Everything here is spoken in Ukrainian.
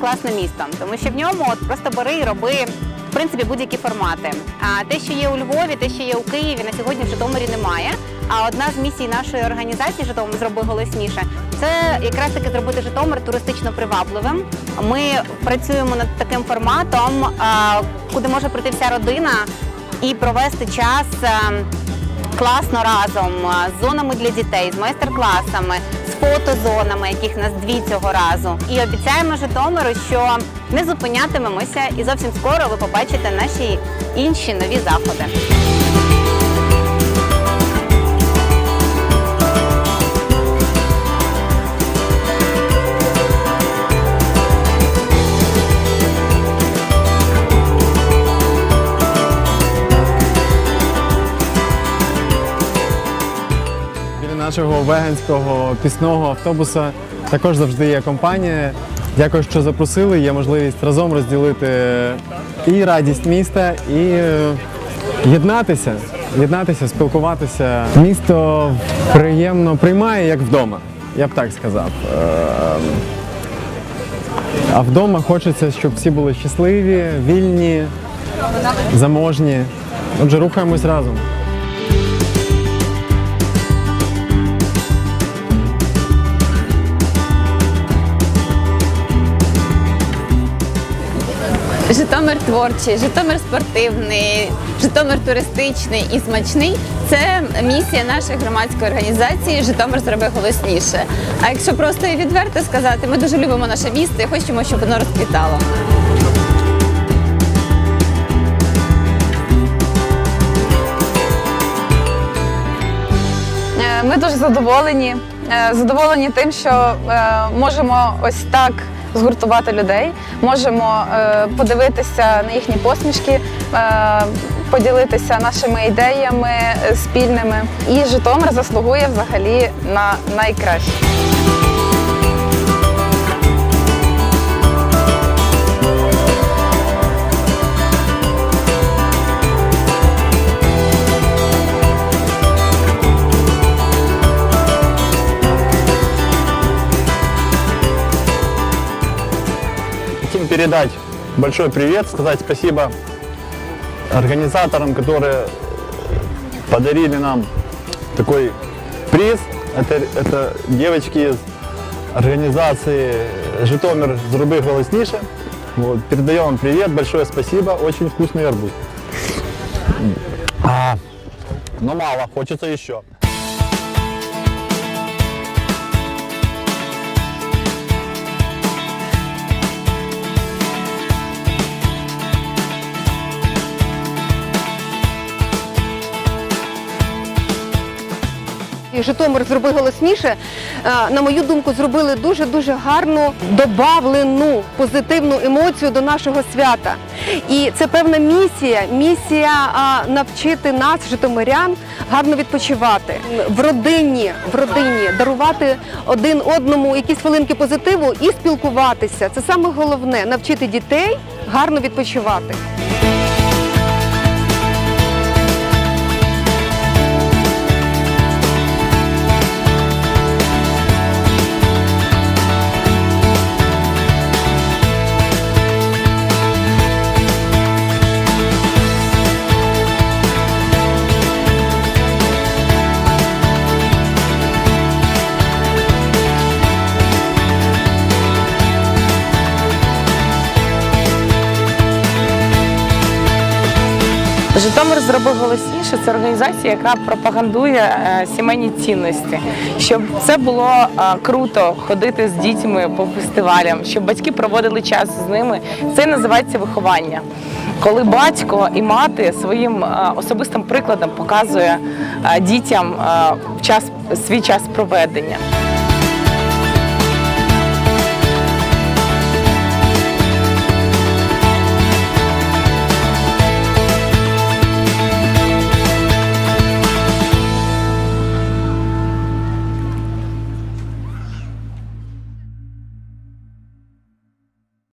класне місто, тому що в ньому от просто бери і роби. В принципі, будь-які формати. А те, що є у Львові, те, що є у Києві, на сьогодні в Житомирі немає. А одна з місій нашої організації Житомир зроби голосніше. Це якраз таки зробити Житомир туристично привабливим. Ми працюємо над таким форматом, куди може прийти вся родина і провести час. класно разом з зонами для дітей, з майстер-класами, фотозонами, яких нас дві цього разу. І обіцяємо Житомиру, що не зупинятимемося, і зовсім скоро ви побачите наші інші нові заходи. Нашого веганського пісного автобуса також завжди є компанія. Дякую, що запросили. Є можливість разом розділити і радість міста, і е, єднатися, єднатися, спілкуватися. Місто приємно приймає як вдома. Я б так сказав. Е, А вдома хочеться, щоб всі були щасливі, вільні, заможні. Отже, рухаємось разом. Житомир творчий, Житомир спортивний, Житомир туристичний і смачний це місія нашої громадської організації Житомир зроби голосніше. А якщо просто і відверто сказати, ми дуже любимо наше місто і хочемо, щоб воно розквітало. Е, Ми дуже задоволені. Е, Задоволені тим, що е, можемо ось так згуртувати людей, можемо е, подивитися на їхні посмішки, поділитися нашими ідеями спільними. І Житомир заслугує взагалі на найкраще. Передать большой привет, сказать спасибо организаторам, которые подарили нам такой приз. Это, это девочки из организации Житомир Зрубы Голоснише. Вот, передаем вам привет, большое спасибо, очень вкусный арбуз. А, но мало, хочется еще. І Житомир зроби голосніше. е, На мою думку, зробили дуже дуже гарну добавлену позитивну емоцію до нашого свята. І це певна місія. Місія навчити нас, житомирян, гарно відпочивати в родині, в родині дарувати один одному якісь хвилинки позитиву і спілкуватися. Це саме головне навчити дітей гарно відпочивати. Житомир зробив голосніше. Це організація, яка пропагандує е, сімейні цінності, щоб це було е, круто ходити з дітьми по фестивалям, щоб батьки проводили час з ними. Це називається виховання. Коли батько і мати своїм е, особистим прикладом показує дітям час свій час проведення.